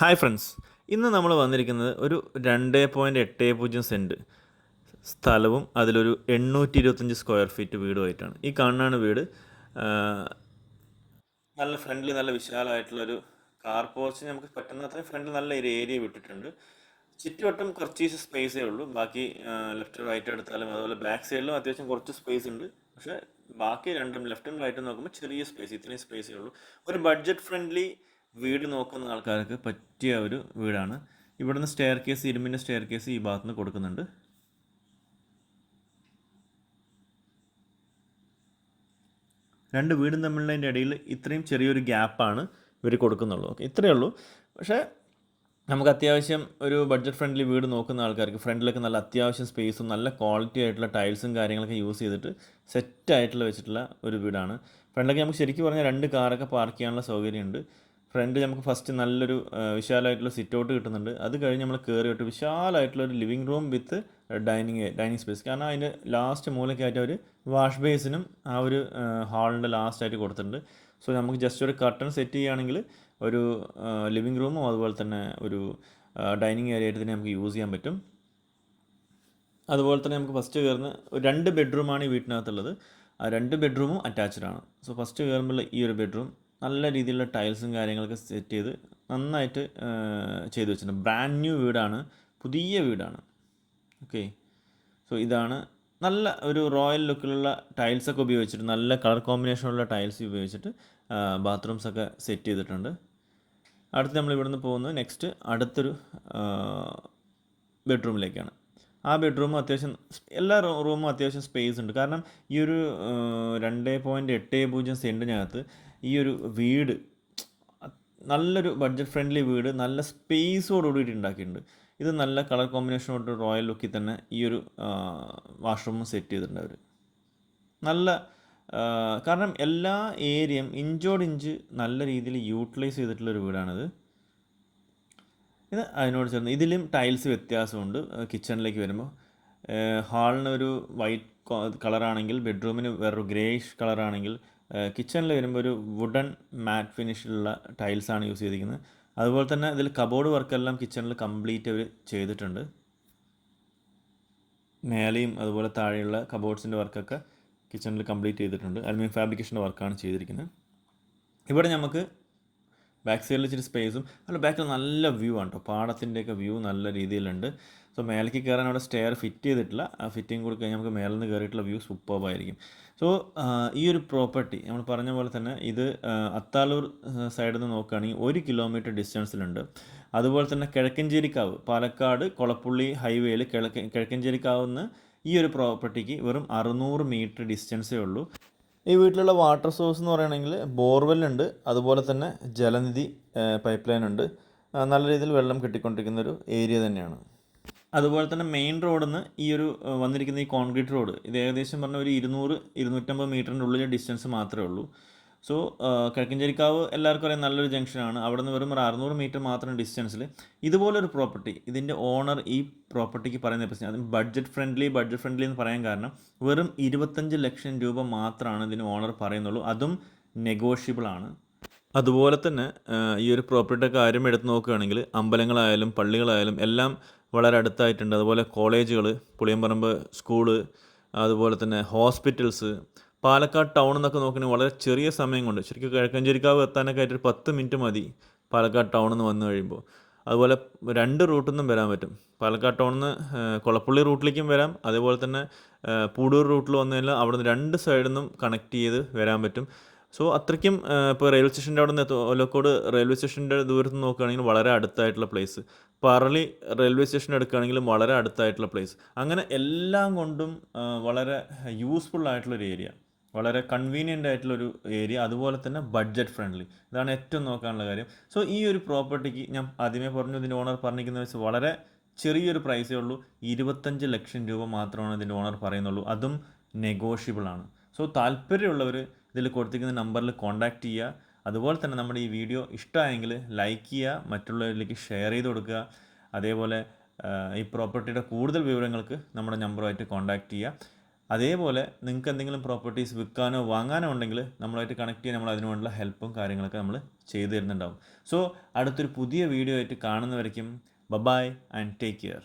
Hi friends ഇന്ന് നമ്മൾ വന്നിരിക്കുന്നത് ഒരു രണ്ട് പോയിന്റ് എട്ട് പൂജ്യം സെന്റ് സ്ഥലവും അതിലൊരു എണ്ണൂറ്റി ഇരുപത്തഞ്ച് സ്ക്വയർ ഫീറ്റ് വീടുമായിട്ടാണ്. ഈ കാണാണ് വീട്. നല്ല ഫ്രണ്ട്ലി നല്ല വിശാലമായിട്ടുള്ളൊരു കാർ പോർച്ച് നമുക്ക് പറ്റുന്ന അത്രയും ഫ്രണ്ടിൽ നല്ല ഒരു ഏരിയ വിട്ടിട്ടുണ്ട്. ചുറ്റുവട്ടം കുറച്ച് സ്പേസേ ഉള്ളൂ. ബാക്കി ലെഫ്റ്റ് റൈറ്റ് എടുത്താലും അതുപോലെ ബാക്ക് സൈഡിലും അത്യാവശ്യം കുറച്ച് സ്പേസ് ഉണ്ട്. പക്ഷേ ബാക്കി രണ്ടും ലെഫ്റ്റും റൈറ്റും നോക്കുമ്പോൾ ചെറിയ സ്പേസ് ഇത്രയും സ്പേസേ ഉള്ളൂ. ഒരു ബഡ്ജറ്റ് ഫ്രണ്ട്ലി വീട് നോക്കുന്ന ആൾക്കാർക്ക് പറ്റിയ ഒരു വീടാണ്. ഇവിടുന്ന് സ്റ്റെയർ കേസ് ഇരുമ്പിന്റെ സ്റ്റെയർ കേസ് ഈ ഭാഗത്തുനിന്ന് കൊടുക്കുന്നുണ്ട്. രണ്ട് വീടും തമ്മിലുള്ളതിന്റെ ഇടയിൽ ഇത്രയും ചെറിയൊരു ഗ്യാപ്പാണ് ഇവർ കൊടുക്കുന്നുള്ളൂ. ഓക്കെ ഇത്രയേ ഉള്ളൂ. പക്ഷേ നമുക്ക് അത്യാവശ്യം ഒരു ബഡ്ജറ്റ് ഫ്രണ്ട്ലി വീട് നോക്കുന്ന ആൾക്കാർക്ക് ഫ്രണ്ടിലൊക്കെ നല്ല അത്യാവശ്യം സ്പേസും നല്ല ക്വാളിറ്റി ആയിട്ടുള്ള ടൈൽസും കാര്യങ്ങളൊക്കെ യൂസ് ചെയ്തിട്ട് സെറ്റായിട്ടുള്ള വെച്ചിട്ടുള്ള ഒരു വീടാണ്. ഫ്രണ്ടിലൊക്കെ നമുക്ക് ശരിക്കും പറഞ്ഞാൽ രണ്ട് കാറൊക്കെ പാർക്ക് ചെയ്യാനുള്ള സൗകര്യമുണ്ട്. ഫ്രണ്ട് നമുക്ക് ഫസ്റ്റ് നല്ലൊരു വിശാലമായിട്ടുള്ള സിറ്റ് ഔട്ട് കിട്ടുന്നുണ്ട്. അത് കഴിഞ്ഞ് നമ്മൾ കയറിയിട്ട് വിശാലമായിട്ടുള്ള ഒരു living room with dining dining space കാരണം അതിന്റെ ലാസ്റ്റ് മൂലയ്ക്കായിട്ട് അവർ വാഷ് ബേസിനും ആ ഒരു ഹാളിന്റെ ലാസ്റ്റ് ആയിട്ട് കൊടുത്തിട്ടുണ്ട്. സോ നമുക്ക് ജസ്റ്റ് ഒരു കർട്ടൺ സെറ്റ് ചെയ്യുകയാണെങ്കിൽ ഒരു ലിവിങ് റൂമും അതുപോലെ തന്നെ ഒരു ഡൈനിങ് ഏരിയ ആയിട്ട് തന്നെ നമുക്ക് യൂസ് ചെയ്യാൻ പറ്റും. അതുപോലെ തന്നെ നമുക്ക് ഫസ്റ്റ് കയറുന്ന രണ്ട് ബെഡ്റൂമാണ് ഈ വീട്ടിനകത്തുള്ളത്. ആ രണ്ട് ബെഡ്റൂമും അറ്റാച്ച്ഡ് ആണ്. സോ ഫസ്റ്റ് കയറുമ്പോൾ ഈ ഒരു ബെഡ്റൂം നല്ല രീതിയിലുള്ള ടൈൽസും കാര്യങ്ങളൊക്കെ സെറ്റ് ചെയ്ത് നന്നായിട്ട് ചെയ്ത് വെച്ചിട്ടുണ്ട്. ബ്രാൻഡ് ന്യൂ വീടാണ്. പുതിയ വീടാണ്. ഓക്കെ സോ ഇതാണ് നല്ല ഒരു റോയൽ ലുക്കിലുള്ള ടൈൽസൊക്കെ ഉപയോഗിച്ചിട്ട് നല്ല കളർ കോമ്പിനേഷനുള്ള ടൈൽസ് ഉപയോഗിച്ചിട്ട് ബാത്റൂംസൊക്കെ സെറ്റ് ചെയ്തിട്ടുണ്ട്. അടുത്ത് നമ്മൾ ഇവിടുന്ന് പോകുന്നത് നെക്സ്റ്റ് അടുത്തൊരു ബെഡ്റൂമിലേക്കാണ് ആ ബെഡ്റൂമും അത്യാവശ്യം എല്ലാ റൂമും അത്യാവശ്യം സ്പേസ് ഉണ്ട്. കാരണം ഈ ഒരു രണ്ട് പോയിന്റ് എട്ട് പൂജ്യം സെന്റിനകത്ത് ഈ ഒരു വീട് നല്ലൊരു ബഡ്ജറ്റ് ഫ്രണ്ട്ലി വീട് നല്ല സ്പേസോടുകൂടി ഉണ്ടാക്കിയിട്ടുണ്ട് ഇത് നല്ല കളർ കോമ്പിനേഷനോട് റോയൽ ലുക്കിൽ തന്നെ ഈ ഒരു വാഷ്റൂമും സെറ്റ് ചെയ്തിട്ടുണ്ട് അവർ നല്ല കാരണം എല്ലാ ഏരിയയും ഇഞ്ചോട് ഇഞ്ച് നല്ല രീതിയിൽ യൂട്ടിലൈസ് ചെയ്തിട്ടുള്ളൊരു വീടാണിത്. ഇത് അതിനോട് ചേർന്ന് ഇതിലും ടൈൽസ് വ്യത്യാസമുണ്ട്. കിച്ചണിലേക്ക് വരുമ്പോൾ. ഹാളിന് ഒരു വൈറ്റ് കളറാണെങ്കിൽ ബെഡ്റൂമിന് വേറൊരു ഗ്രേഷ് കളറാണെങ്കിൽ കിച്ചണിൽ വരുമ്പോൾ ഒരു വുഡൻ മാറ്റ് ഫിനിഷിലുള്ള ടൈൽസാണ് യൂസ് ചെയ്തിരിക്കുന്നത്. അതുപോലെ തന്നെ ഇതിൽ കബോർഡ് വർക്കെല്ലാം കിച്ചണിൽ കംപ്ലീറ്റ് അവർ ചെയ്തിട്ടുണ്ട്. മേലെയും അതുപോലെ താഴെയുള്ള കബോർഡ്സിന്റെ വർക്കൊക്കെ കിച്ചണിൽ കംപ്ലീറ്റ് ചെയ്തിട്ടുണ്ട്. അലുമിനിയം ഫാബ്രിക്കേഷന്റെ വർക്കാണ് ചെയ്തിരിക്കുന്നത്. ഇവിടെ നമുക്ക് ബാക്ക് സൈഡിൽ ഇച്ചിരി സ്പേസും അല്ല ബാക്കിൽ നല്ല വ്യൂ ആണ് കേട്ടോ പാടത്തിന്റെയൊക്കെ വ്യൂ നല്ല രീതിയിലുണ്ട്. സോ മേലേക്ക് കയറാൻ അവിടെ സ്റ്റെയർ ഫിറ്റ് ചെയ്തിട്ടില്ല. ആ ഫിറ്റിംഗ് കൂടി കഴിഞ്ഞാൽ നമുക്ക് മേലിൽ നിന്ന് കയറിയിട്ടുള്ള വ്യൂ സൂപ്പർബായിരിക്കും സോ ഈ ഒരു പ്രോപ്പർട്ടി നമ്മൾ പറഞ്ഞ പോലെ തന്നെ ഇത് അത്താലൂർ സൈഡിൽ നിന്ന് നോക്കുകയാണെങ്കിൽ ഒരു കിലോമീറ്റർ ഡിസ്റ്റൻസിലുണ്ട് അതുപോലെ തന്നെ കിഴക്കഞ്ചേരിക്കാവ് പാലക്കാട് കൊളപ്പുള്ളി ഹൈവേയിൽ കിഴക്കൻ കിഴക്കഞ്ചേരിക്കാവ് നിന്ന് ഈ ഒരു പ്രോപ്പർട്ടിക്ക് വെറും അറുന്നൂറ് മീറ്റർ ഡിസ്റ്റൻസേ ഉള്ളൂ. ഈ വീട്ടിലുള്ള വാട്ടർ സോഴ്സ് എന്ന് പറയുകയാണെങ്കിൽ ബോർവെൽ ഉണ്ട് അതുപോലെ തന്നെ ജലനിധി പൈപ്പ് ലൈൻ ഉണ്ട്. നല്ല രീതിയിൽ വെള്ളം കിട്ടിക്കൊണ്ടിരിക്കുന്ന ഒരു ഏരിയ തന്നെയാണ്. അതുപോലെ തന്നെ മെയിൻ റോഡിൽ നിന്ന് ഈ ഒരു വന്നിരിക്കുന്ന ഈ കോൺക്രീറ്റ് റോഡ് ഇത് ഏകദേശം പറഞ്ഞ ഒരു ഇരുന്നൂറ് ഇരുന്നൂറ്റമ്പത് മീറ്ററിന്റെ ഉള്ളിലെ ഡിസ്റ്റൻസ് മാത്രമേ ഉള്ളൂ. സോ കിഴക്കഞ്ചേരിക്കാവ് എല്ലാവർക്കും അറിയാം നല്ലൊരു ജംഗ്ഷനാണ്. അവിടെ നിന്ന് വെറും ഒരു അറുന്നൂറ് മീറ്റർ മാത്രം ഡിസ്റ്റൻസിൽ ഇതുപോലൊരു പ്രോപ്പർട്ടി ഇതിന്റെ ഓണർ ഈ പ്രോപ്പർട്ടിക്ക് പറയുന്ന പ്രശ്നം അത് ബഡ്ജറ്റ് ഫ്രണ്ട്ലി ബഡ്ജറ്റ് ഫ്രണ്ട്ലി എന്ന് പറയാൻ കാരണം വെറും ഇരുപത്തഞ്ച് ലക്ഷം രൂപ മാത്രമാണ് ഇതിന് ഓണർ പറയുന്നുള്ളൂ. അതും നെഗോഷ്യബിൾ ആണ്. അതുപോലെ തന്നെ ഈ ഒരു പ്രോപ്പർട്ടിയുടെ കാര്യം എടുത്ത് നോക്കുകയാണെങ്കിൽ അമ്പലങ്ങളായാലും പള്ളികളായാലും എല്ലാം വളരെ അടുത്തായിട്ടുണ്ട്. അതുപോലെ കോളേജുകൾ പുളിയമ്പറമ്പ് സ്കൂൾ അതുപോലെ തന്നെ ഹോസ്പിറ്റൽസ് പാലക്കാട് ടൗൺ എന്നൊക്കെ നോക്കുകയാണെങ്കിൽ വളരെ ചെറിയ സമയം കൊണ്ട്. ശരിക്കും കിഴക്കഞ്ചേരിക്കാവ് എത്താനൊക്കെ ആയിട്ട് ഒരു പത്ത് മിനിറ്റ് മതി പാലക്കാട് ടൗണിൽ നിന്ന് വന്നു കഴിയുമ്പോൾ. അതുപോലെ രണ്ട് റൂട്ടിൽ നിന്നും വരാൻ പറ്റും. പാലക്കാട് ടൗണിൽ നിന്ന് കൊളപ്പള്ളി റൂട്ടിലേക്കും വരാം. അതേപോലെ തന്നെ പൂടൂർ റൂട്ടിൽ വന്നു കഴിഞ്ഞാൽ അവിടെ നിന്ന് രണ്ട് സൈഡിൽ നിന്നും കണക്ട് ചെയ്ത് വരാൻ പറ്റും. സോ അത്രയ്ക്കും ഇപ്പോൾ റെയിൽവേ സ്റ്റേഷന്റെ അവിടെ നിന്ന് ഒലക്കോട് റെയിൽവേ സ്റ്റേഷന്റെ ദൂരത്ത് നോക്കുകയാണെങ്കിൽ വളരെ അടുത്തായിട്ടുള്ള പ്ലേസ്. പറളി റെയിൽവേ സ്റ്റേഷൻ എടുക്കുകയാണെങ്കിലും വളരെ അടുത്തായിട്ടുള്ള പ്ലേസ്. അങ്ങനെ എല്ലാം കൊണ്ടും വളരെ യൂസ്ഫുൾ ആയിട്ടുള്ളൊരു ഏരിയ. വളരെ കൺവീനിയന്റ് ആയിട്ടുള്ളൊരു ഏരിയ അതുപോലെ തന്നെ ബഡ്ജറ്റ് ഫ്രണ്ട്ലി ഇതാണ് ഏറ്റവും നോക്കാനുള്ള കാര്യം. സോ ഈ ഒരു പ്രോപ്പർട്ടിക്ക് ഞാൻ ആദ്യമേ പറഞ്ഞു ഇതിന്റെ ഓണർ പറഞ്ഞിരിക്കുന്നത് വെച്ച് വളരെ ചെറിയൊരു പ്രൈസേ ഉള്ളൂ. ഇരുപത്തഞ്ച് ലക്ഷം രൂപ മാത്രമാണ് ഇതിന്റെ ഓണർ പറയുന്നുള്ളൂ. അതും നെഗോഷ്യബിൾ ആണ്. സോ താല്പര്യമുള്ളവർ ഇതിൽ കൊടുത്തിരിക്കുന്ന നമ്പറിൽ കോൺടാക്റ്റ് ചെയ്യുക. അതുപോലെ തന്നെ നമ്മുടെ ഈ വീഡിയോ ഇഷ്ടമായെങ്കിൽ ലൈക്ക് ചെയ്യുക. മറ്റുള്ളവരിലേക്ക് ഷെയർ ചെയ്ത് കൊടുക്കുക. അതേപോലെ ഈ പ്രോപ്പർട്ടിയുടെ കൂടുതൽ വിവരങ്ങൾക്ക് നമ്മുടെ നമ്പറുമായിട്ട് കോൺടാക്റ്റ് ചെയ്യുക. അതേപോലെ നിങ്ങൾക്ക് എന്തെങ്കിലും പ്രോപ്പർട്ടീസ് വിൽക്കാനോ വാങ്ങാനോ ഉണ്ടെങ്കിൽ നമ്മളായിട്ട് കണക്ട് ചെയ്യാൻ നമ്മൾ അതിനുവേണ്ടിയുള്ള ഹെൽപ്പും കാര്യങ്ങളൊക്കെ നമ്മൾ ചെയ്തു തരുന്നുണ്ടാവും. സോ അടുത്തൊരു പുതിയ വീഡിയോ ആയിട്ട് കാണുന്നവരേക്കും bye bye and take care